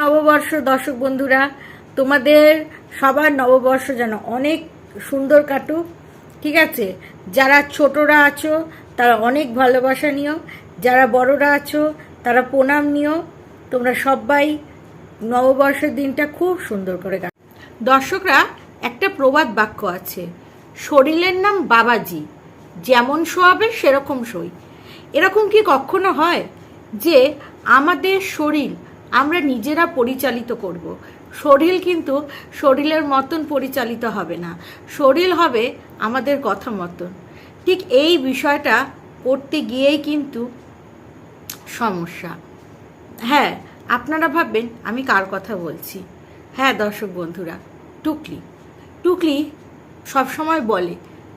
নববর্ষ, দর্শক বন্ধুরা, তোমাদের সবার নববর্ষ যেন অনেক সুন্দর কাটুক, ঠিক আছে? যারা ছোটরা আছো, তারা অনেক ভালোবাসা নিও। যারা বড়রা আছো, তারা প্রণাম নিও। তোমরা সবাই নববর্ষের দিনটা খুব সুন্দর করে কাট দর্শকরা, একটা প্রবাদ বাক্য আছে, শরীরের নাম বাবাজি, যেমন শোয়াবে সেরকম সই এরকম কি কখনো হয় যে আমাদের শরীর আমরা নিজেরা পরিচালিত করব। শরীর কিন্তু শরীরের মতন পরিচালিত হবে না। শরীর হবে আমাদের কথা মতন। ঠিক এই বিষয়টা করতে গিয়েই কিন্তু সমস্যা। হ্যাঁ আপনারা ভাববেন, আমি কার কথা বলছি? হ্যাঁ দর্শক বন্ধুরা, টুকলি। টুকলি সবসময় বলে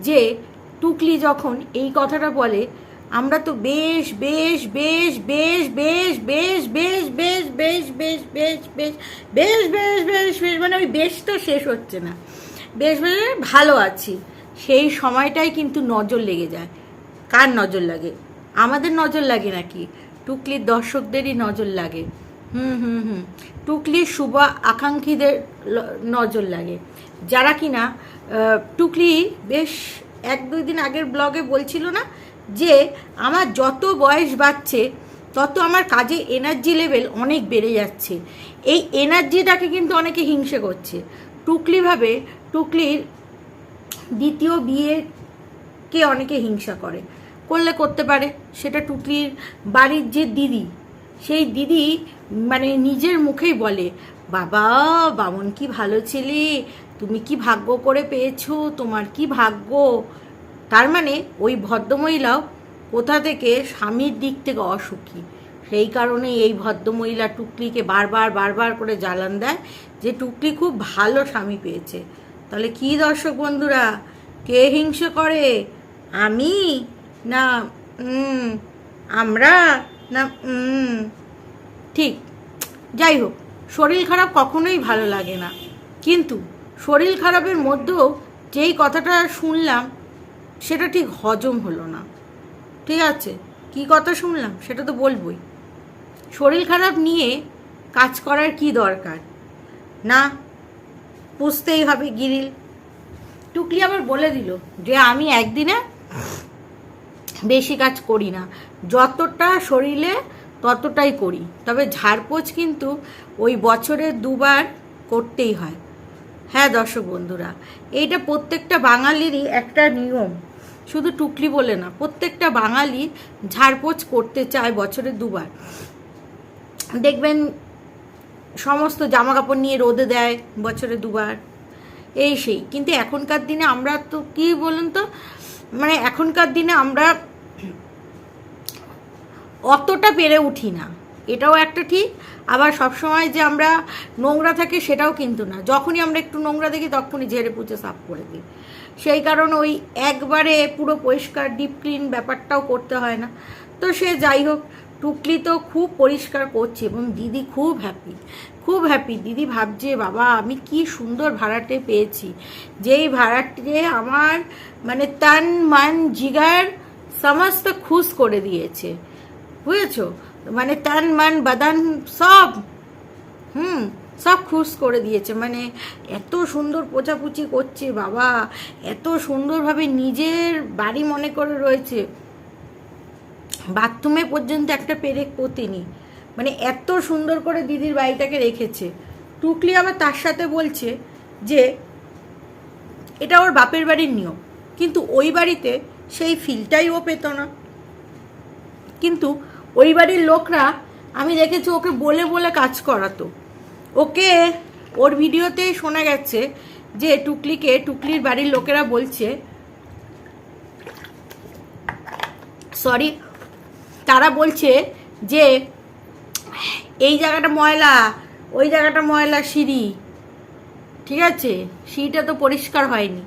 যে, টুকলি যখন এই কথাটা বলে আমরা তো বেশ বেশ বেশ বেশ বেশ বেশ বেশ বেশ বেশ বেশ বেশ বেশ বেশ বেশ বেশ বেশ মানে ওই বেশ তো শেষ হচ্ছে না বেশ বেশ ভালো আছি সেই সময়টাই কিন্তু নজর লেগে যায় কার নজর লাগে আমাদের নজর লাগে নাকি টুকলির দর্শকদেরই নজর লাগে হুম হুম হুম টুকলির শুভ আকাঙ্ক্ষীদের নজর লাগে যারা কিনা টুকলি বেশ এক দুই দিন আগের ব্লগে বলছিল না যে আমার যত বয়স বাড়ছে, তত আমার কাজে এনার্জি লেভেল অনেক বেড়ে যাচ্ছে। এই এনার্জিটাকে কিন্তু অনেকে হিংসে করছে। টুকলিভাবে টুকলির দ্বিতীয় বিয়েকে অনেকে হিংসা করে। করলে করতে পারে, সেটা টুকলির বাড়ির যে দিদি, সেই দিদি মানে নিজের মুখেই বলে, বাবা, বামন কি ভালো ছেলে? তুমি কি ভাগ্য করে পেয়েছ? তোমার কি ভাগ্য? তার মানে ওই ভদ্রমহিলাও কোথা থেকে স্বামীর দিক থেকে অসুখী? সেই কারণে এই ভদ্রমহিলা টুকলিকে বারবার বারবার করে জ্বালান দেয় যে টুকলি খুব ভালো স্বামী পেয়েছে। তাহলে কি দর্শক বন্ধুরা, কে হিংসে করে? আমি? না আমরা? না ঠিক, যাই হোক, শরীর খারাপ কখনোই ভালো লাগে না। কিন্তু শরীর খারাপের মধ্যেও যেই কথাটা শুনলাম সেটা ঠিক হজম হলো না। ঠিক আছে? কি কথা শুনলাম? সেটা তো বলবই। শরীর খারাপ নিয়ে কাজ করার কি দরকার? না, পুষতেই হবে গিরিল। টুকলি আবার বলে দিল যে আমি একদিনে বেশি কাজ করি না। যতটা শরীরে ততটাই করি। তবে ঝাড়পোছ কিন্তু ওই বছরে দুবার করতেই হয়। হ্যাঁ দর্শক বন্ধুরা, এইটা প্রত্যেকটা বাঙালিরই একটা নিয়ম। শুধু টুকলি বলে না, প্রত্যেকটা বাঙালি ঝাড়পোছ করতে চায় বছরে দুবার। দেখবেন সমস্ত জামা কাপড় নিয়ে রোদে দেয় বছরে দুবার, এই সেই। কিন্তু এখনকার দিনে আমরা তো, কি বলুন তো মানে এখনকার দিনে আমরা অতটা পেরে উঠি না। এটাও একটা ঠিক। আবার সবসময় যে আমরা নোংরা থাকি সেটাও কিন্তু না। যখনই আমরা একটু নোংরা দেখি, তখনই ঝেড়ে পুচে সাফ করে দিই। সেই কারণে ওই একবারে পুরো পরিষ্কার ডিপ ক্লিন ব্যাপারটাও করতে হয় না। তো সে যাই হোক, টুকলি তো খুব পরিষ্কার করছে এবং দিদি খুব হ্যাপি খুব হ্যাপি দিদি ভাবছে, বাবা, আমি কি সুন্দর ভাড়াটে পেয়েছি। যেই ভাড়াটে আমার মানে তান, মান, জিগার, সমস্ত খুশ করে দিয়েছে। বুঝেছ? মানে তান, মান, বাদান সব, হুম, সব খুশ করে দিয়েছে। মানে এত সুন্দর পোচাপুচি করছে বাবা, এত সুন্দরভাবে নিজের বাড়ি মনে করে রয়েছে। বাথরুমে পর্যন্ত একটা পেরেক পোতেনি। মানে এত সুন্দর করে দিদির বাড়িটাকে রেখেছে। টুকলি আবার তার সাথে বলছে যে, এটা ওর বাপের বাড়ির নিয়ম। কিন্তু ওই বাড়িতে সেই ফিলটাই ও পেত না। কিন্তু ওই বাড়ির লোকরা, আমি দেখেছি ওকে বলে বলে কাজ করাতো। ওকে ওর ভিডিওতে শোনা গেছে যে টুকলিকে, টুকলির বাড়ির লোকেরা বলছে, সরি, তারা বলছে যে, এই জায়গাটা ময়লা, ওই জায়গাটা ময়লা সিঁড়ি, ঠিক আছে? সিঁড়িটা তো পরিষ্কার হয়নি।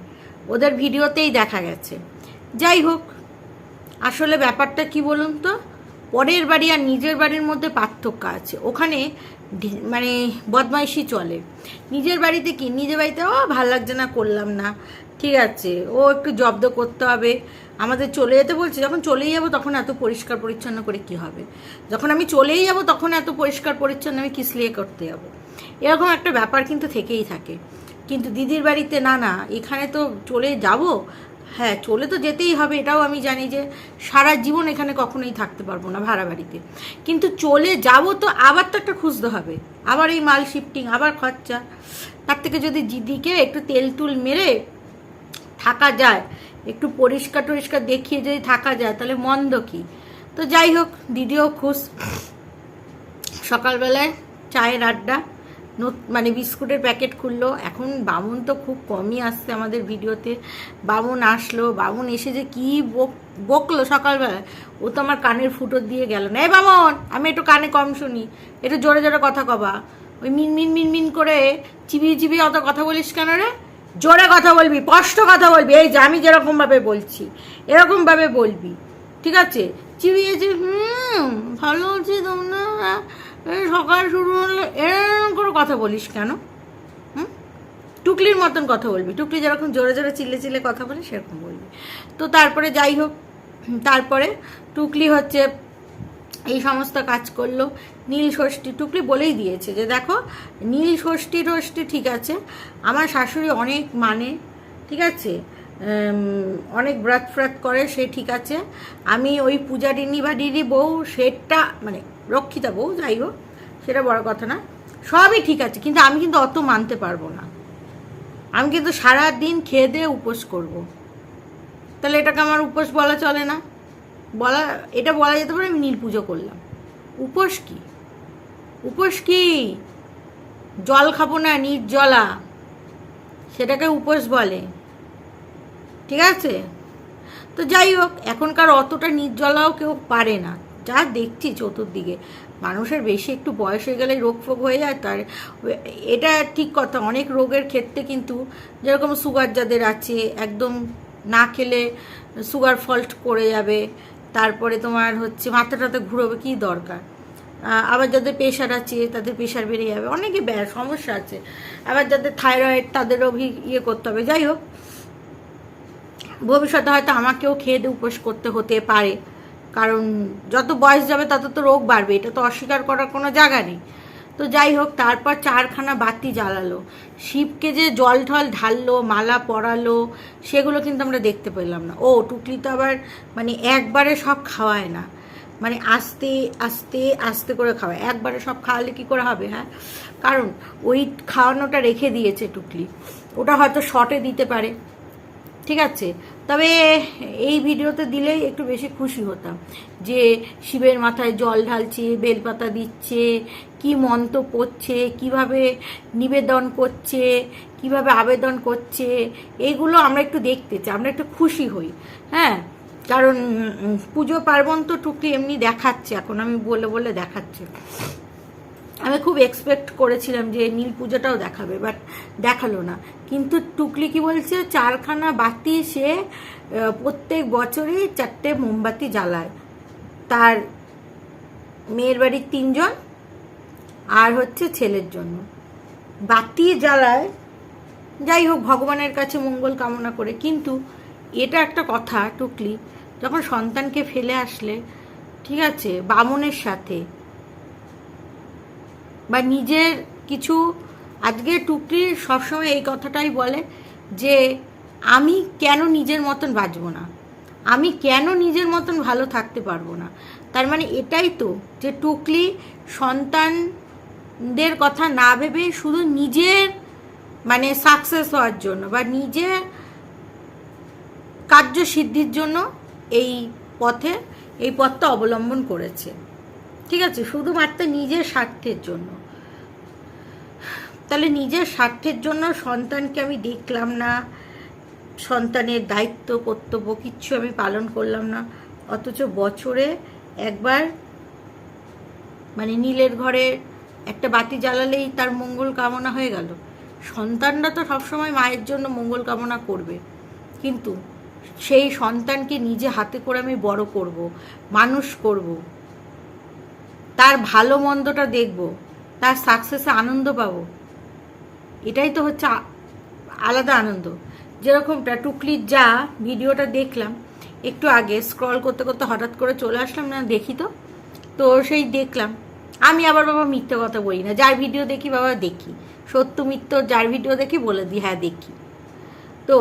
ওদের ভিডিওতেই দেখা গেছে। যাই হোক, আসলে ব্যাপারটা কি বলুন তো? পরের বাড়ি আর নিজের বাড়ির মধ্যে পার্থক্য আছে। ওখানে মানে বদমাইশি চলে। নিজের বাড়িতে কি? নিজের বাড়িতে, ও, ভালো লাগছে না, করলাম না। ঠিক আছে, ও একটু জব্দ করতে হবে। আমাদের চলে যেতে বলছে, যখন চলেই যাব তখন এত পরিষ্কার পরিচ্ছন্ন করে কি হবে? যখন আমি চলেই যাব তখন এত পরিষ্কার পরিচ্ছন্ন আমি কিসলিয়ে করতে যাব? এরকম একটা ব্যাপার কিন্তু থেকেই থাকে। কিন্তু দিদির বাড়িতে, না না, এখানে তো চলে যাব হ্যাঁ চলে তো যেতেই হবে, এটাও আমি জানি যে সারা জীবন এখানে কখনোই থাকতে পারব না ভাড়া বাড়িতে কিন্তু চলে যাব তো আবার তো একটা খুঁজতে হবে, আবার এই মাল শিফটিং আবার খরচা। তার থেকে যদি দিদিকে একটু তেল তুল মেরে থাকা যায়, একটু পরিষ্কার টরিষ্কার দেখিয়ে যদি থাকা যায়, তাহলে মন্দ কি? তো যাই হোক, দিদিও খুশ। সকালবেলায় চায়ের আড্ডা। মানে বিস্কুটের প্যাকেট খুললো। এখন বামুন তো খুব কমই আসছে আমাদের ভিডিওতে। বামুন আসলো, বামুন এসে যে কি বক- বকলো সকালবেলায়, ও তো আমার কানের ফুটো দিয়ে গেল না। এই বামন, আমি একটু কানে কম শুনি, একটু জোরে জোরে কথা কবা। ওই মিন মিন মিন মিন করে চিবিয়ে চিবিয়ে অত কথা বলিস কেন রে? জোরে কথা বলবি, স্পষ্ট কথা বলবি। এই যে আমি যেরকমভাবে বলছি, এরকমভাবে বলবি। ঠিক আছে? চিবিয়ে চিবিয়ে, হুম, ভালো আছি তোমরা। এই সকাল শুরু হলে এরকম করে কথা বলিস কেন? হুম? টুকলির মতন কথা বলবি। টুকলি যেরকম জোরে জোরে চিল্লে চিল্লে কথা বলে, সেরকম বলবি। তো তারপরে যাই হোক, তারপরে টুকলি হচ্ছে এই সমস্ত কাজ করল, নীল ষষ্ঠী। টুকলি বলেই দিয়েছে যে, দেখো, নীল ষষ্ঠী ষষ্ঠী ঠিক আছে, আমার শাশুড়ি অনেক মানে ঠিক আছে অনেক ব্রাত ফ্রাত করে, সে ঠিক আছে, আমি ওই পূজারিনী বা দিদি বউ, সেটা মানে রক্ষিতা বউ, যাই হোক, সেটা বড় কথা না। সবই ঠিক আছে, কিন্তু আমি কিন্তু অত মানতে পারব না। আমি কিন্তু সারা দিন খেয়ে দিয়ে উপোস করব। তাহলে এটাকে আমার উপোস বলা চলে না। বলা, এটা বলা যেতে পারে আমি নীল পুজো করলাম। উপোস কি? উপোস কি? জল খাব না, নির্জলা। সেটাকে উপোস বলে। ঠিক আছে? তো যাই হোক, এখনকার অতটা নির্জলাও কেউ পারে না। যা দেখছি চতুর্দিকে। মানুষের বেশি একটু বয়স হয়ে গেলে রোগ ফোগ হয়ে যায়, তার এটা ঠিক কথা, অনেক রোগের ক্ষেত্রে কিন্তু যেরকম সুগার যাদের আছে, একদম না খেলে সুগার ফল্ট করে যাবে, তারপরে তোমার হচ্ছে মাথাটাতে ঘুরোবে, কী দরকার? আবার যাদের প্রেশার আছে, তাদের প্রেশার বেড়ে যাবে, অনেকে সমস্যা আছে। আবার যাদের থাইরয়েড তাদেরও ইয়ে করতে হবে। যাই হোক, ভবিষ্যতে হয়তো আমাকেও খেয়ে দিয়ে উপোস করতে হতে পারে। কারণ যত বয়স যাবে তত তো রোগ বাড়বে, এটা তো অস্বীকার করার কোনো জায়গা নেই। তো যাই হোক, তারপর চারখানা বাতি জ্বালালো। শিবকে যে জল ঢল ঢাললো, মালা পরালো, সেগুলো কিন্তু আমরা দেখতে পেলাম না। ও, টুকলি তো আবার মানে একবারে সব খাওয়ায় না। মানে আস্তে আস্তে আস্তে করে খাওয়ায়। একবারে সব খাওয়ালে কি করে হবে হ্যাঁ? কারণ ওই খাওয়ানোটা রেখে দিয়েছে টুকলি। ওটা হয়তো শর্টে দিতে পারে। ঠিক আছে? তবে এই ভিডিওতে দিলেই একটু বেশি খুশি হতাম যে শিবের মাথায় জল ঢালছে, বেলপাতা দিচ্ছে, কি মন্ত্র পড়ছে, কীভাবে নিবেদন করছে, কীভাবে আবেদন করছে এইগুলো আমরা একটু দেখতে চাই, আমরা একটু খুশি হই। হ্যাঁ কারণ পুজো পার্বণ তো টুকলি এমনি দেখাচ্ছে, এখন আমি বলে বলে দেখাচ্ছে। আমি খুব এক্সপেক্ট করেছিলাম যে নীল পুজোটাও দেখাবে বাট দেখাল না। কিন্তু টুকলি কি বলছে, চারখানা বাতি সে প্রত্যেক বছরই চারটে মোমবাতি জ্বালায়। তার মেয়ের বাড়ির তিনজন, আর হচ্ছে ছেলের জন্য। বাতি জ্বালায়, যাই হোক, ভগবানের কাছে মঙ্গল কামনা করে। কিন্তু এটা একটা কথা, টুকলি, যখন সন্তানকে ফেলে আসলে, ঠিক আছে, বামনের সাথে বা নিজের কিছু, আজকে টুকরি সবসময় এই কথাটাই বলে যে আমি কেন নিজের মতন বাঁচবো না? আমি কেন নিজের মতন ভালো থাকতে পারব না? তার মানে এটাই তো, যে টুকলি সন্তানদের কথা না ভেবে শুধু নিজের মানে সাকসেস হওয়ার জন্য বা নিজের কার্যসিদ্ধির জন্য এই পথে, এই পথটা অবলম্বন করেছে। ঠিক আছে, শুধুমাত্র নিজের স্বার্থের জন্য। তাহলে নিজের স্বার্থের জন্য সন্তানকে আমি দেখলাম না, সন্তানের দায়িত্ব, কর্তব্য কিচ্ছু আমি পালন করলাম না, অথচ বছরে একবার মানে নীলের ঘরে একটা বাতি জ্বালালেই তার মঙ্গল কামনা হয়ে গেল। সন্তানরা তো সবসময় মায়ের জন্য মঙ্গল কামনা করবে, কিন্তু সেই সন্তানকে নিজে হাতে করে আমি বড় করব, মানুষ করব। তার ভালো মন্দটা দেখব, তার সাকসেসে আনন্দ পাবো। এটাই তো হচ্ছে আলাদা আনন্দ। যেরকমটা টুকলির যা ভিডিওটা দেখলাম, একটু আগে স্ক্রল করতে করতে হঠাৎ করে চলে আসলাম না, দেখি তো। তো সেই দেখলাম। আমি আবার বাবা মিথ্যে কথা বলি না, যার ভিডিও দেখি বাবা দেখি। সত্য মিথ্য যার ভিডিও দেখি বলে দিই হ্যাঁ দেখি। তো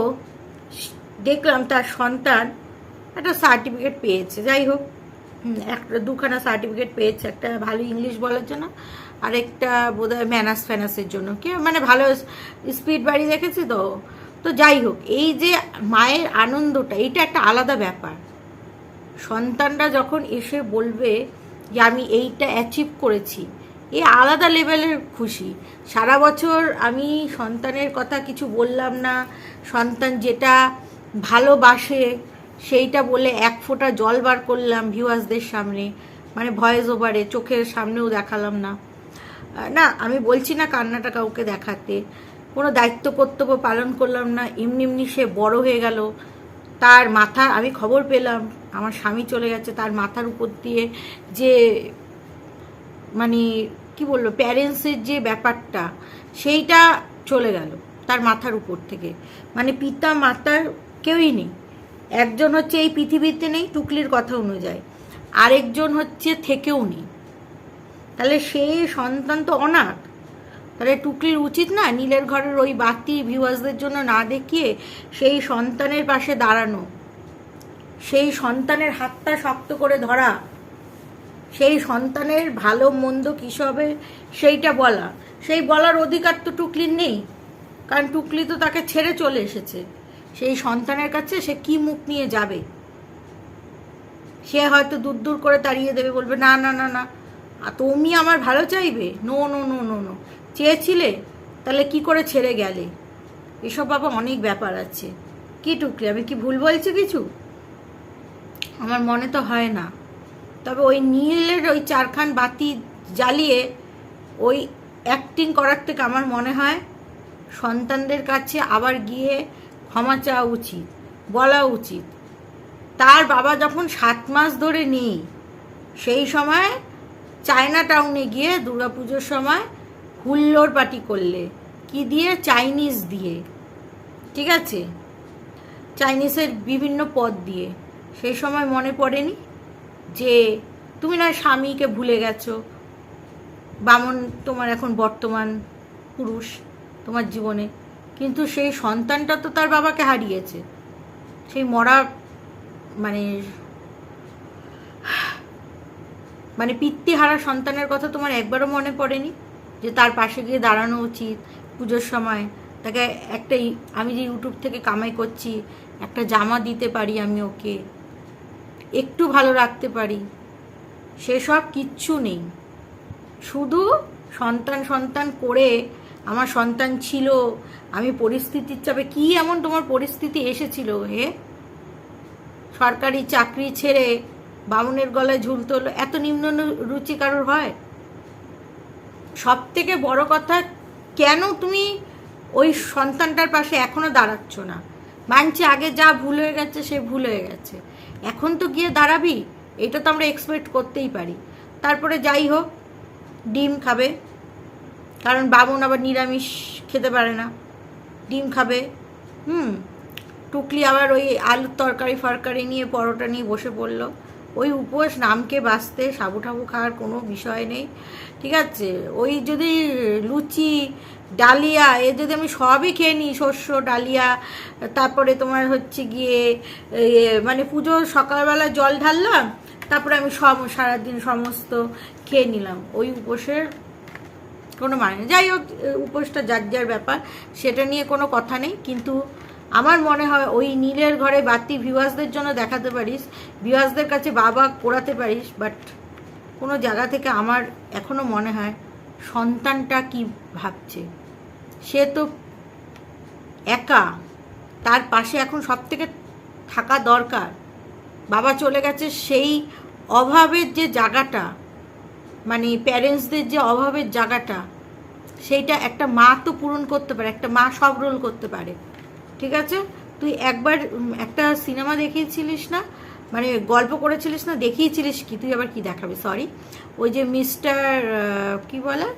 দেখলাম তার সন্তান একটা সার্টিফিকেট পেয়েছে, যাই হোক। একটা দুখানা সার্টিফিকেট পেয়েছে, একটা ভালো ইংলিশ বলার জন্য, আর একটা বোধ হয় ম্যানাস ফ্যানাসের জন্য। কি মানে ভালো স্পিড বাড়ি দেখেছি তো। তো যাই হোক, এই যে মায়ের আনন্দটা এটা একটা আলাদা ব্যাপার। সন্তানরা যখন এসে বলবে যে আমি এইটা অ্যাচিভ করেছি, এ আলাদা লেভেলের খুশি। সারা বছর আমি সন্তানের কথা কিছু বললাম না, সন্তান যেটা ভালোবাসে সেইটা বলে এক ফোঁটা জল বার করলাম ভিউয়ার্সদের সামনে। মানে ভয়েস ওভারে, চোখের সামনেও দেখালাম না। না, আমি বলছি না কান্নাটা কাউকে দেখাতে। কোনো দায়িত্ব কর্তব্য পালন করলাম না। এমনি এমনি সে বড় হয়ে গেল। তার মাথা, আমি খবর পেলাম, আমার স্বামী চলে গেছে। তার মাথার উপর দিয়ে যে মানে কি বলল প্যারেন্টসের যে ব্যাপারটা, সেইটা চলে গেল তার মাথার উপর থেকে। মানে পিতা মাতার কেউই নেই। একজন হচ্ছে এই পৃথিবীতে নেই, টুকলির কথা অনুযায়ী। আরেকজন হচ্ছে থেকেও নেই। তাহলে সেই সন্তান তো অনাথ। তাহলে টুকলির উচিত না নীলের ঘরের ওই বাতি ভিউয়ার্সদের জন্য না দেখিয়ে সেই সন্তানের পাশে দাঁড়ানো? সেই সন্তানের হাতটা শক্ত করে ধরা? সেই সন্তানের ভালো মন্দ কী হবে সেইটা বলা। সেই বলার অধিকার তো টুকলির নেই। কারণ টুকলি তো তাকে ছেড়ে চলে এসেছে। সেই সন্তানের কাছে সে কি মুখ নিয়ে যাবে? সে হয়তো দূর দূর করে তাড়িয়ে দেবে, বলবে, না না না না তুমি আমার ভালো চাইবে? No no no no no, চেয়েছিলে? তাহলে কি করে ছেড়ে গেলে? এসব বাবা অনেক ব্যাপার আছে। কি টুকরি, আমি কি ভুল বলছি কিছু? আমার মনে তো হয় না। তবে ওই নীলের ওই চারখান বাতি জ্বালিয়ে ওই অ্যাক্টিং করার থেকে আমার মনে হয় সন্তানদের কাছে আবার গিয়ে ক্ষমা চাওয়া উচিত, বলা উচিত। তার বাবা যখন সাত মাস ধরে নেই, সেই সময় চায়না টাউনে গিয়ে দুর্গাপুজোর সময় হুল্লোর পার্টি করলে। কি দিয়ে? চাইনিজ দিয়ে। ঠিক আছে? চাইনিজের বিভিন্ন পদ দিয়ে। সেই সময় মনে পড়েনি যে, তুমি না স্বামীকে ভুলে গেছো। বামন তোমার এখন বর্তমান পুরুষ তোমার জীবনে। কিন্তু সেই সন্তানটা তো তার বাবাকে হারিয়েছে। সেই মরা মানে মানে পিতৃহারা সন্তানের কথা তোমার একবারও মনে পড়েনি? যে তার পাশে গিয়ে দাঁড়ানো উচিত পুজোর সময়? তাকে একটা আমি যে ইউটিউব থেকে কামাই করছি, একটা জামা দিতে পারি আমি ওকে? একটু ভালো রাখতে পারি? সেসব কিচ্ছু নেই। শুধু সন্তান সন্তান করে আমার সন্তান ছিল, আমি পরিস্থিতির চাপে কি এমন তোমার পরিস্থিতি এসেছিল হে? সরকারি চাকরি ছেড়ে বামুনের গলায় ঝুলতে হলো এত নিম্ন রুচি কারোর হয়? সব থেকে বড় কথা, কেন তুমি ওই সন্তানটার পাশে এখনও দাঁড়াচ্ছ না? মানছি আগে যা ভুল হয়ে গেছে, সে ভুল হয়ে গেছে। এখন তো গিয়ে দাঁড়াবি, এটা তো আমরা এক্সপেক্ট করতেই পারি। তারপরে যাই হোক, ডিম খাবে। কারণ বামুন আবার নিরামিষ খেতে পারে না। ডিম খাবে। হুম। টুকলি আবার ওই আলুর তরকারি ফরকারি নিয়ে, পরোটা নিয়ে বসে পড়ল। ওই উপোস নামকে বাঁচতে সাবু ঠাবু খাওয়ার কোনো বিষয় নেই। ঠিক আছে? ওই যদি লুচি, ডালিয়া, এ যদি আমি সবই খেয়ে নিই, শস্য, ডালিয়া, তারপরে তোমার হচ্ছে গিয়ে মানে পুজো সকালবেলা জল ঢাললাম, তারপরে আমি সব সারাদিন সমস্ত খেয়ে নিলাম। ওই উপোসের কোনো মানে যাই হোক উপোসটা যার যার ব্যাপার, সেটা নিয়ে কোনো কথা নেই। কিন্তু আমার মনে হয় ওই নীলের ঘরে বাতি ভিউয়ার্সদের জন্য দেখাতে পারিস ভিউয়ার্সদের কাছে বাবা পোড়াতে পারিস বাট কোনো জায়গা থেকে আমার এখনও মনে হয় সন্তানটা কি ভাবছে। সে তো একা, তার পাশে এখন সব থেকে থাকা দরকার। বাবা চলে গেছে সেই অভাবের যে জায়গাটা মানে প্যারেন্টসদের যে অভাবের জায়গাটা, সেইটা একটা মা তো পূরণ করতে পারে, একটা মা সব রোল করতে পারে। ঠিক আছে? তুই একবার একটা সিনেমা দেখিয়েছিলিস না? মানে গল্প করেছিলিস না? দেখিয়েছিলিস কি? তুই আবার কি দেখাবি? সরি ওই যে মিস্টার কি বলে?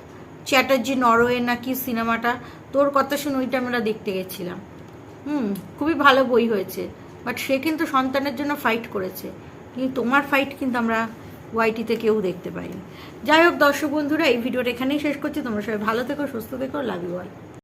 চ্যাটার্জি নরওয়ে না কি সিনেমাটা তোর কথা শুনে ওইটা আমরা দেখতে গেছিলাম। হুম, খুবই ভালো বই হয়েছে। বাট সে কিন্তু সন্তানের জন্য ফাইট করেছে। কিন্তু তোমার ফাইট কিন্তু আমরা ওয়াইটিতে কেউ দেখতে পাইনি যাই হোক দর্শক বন্ধুরা, এই ভিডিওটা এখানেই শেষ করছি। তোমরা সবাই ভালো থেকো, সুস্থ থেকো লাভ ইউ অল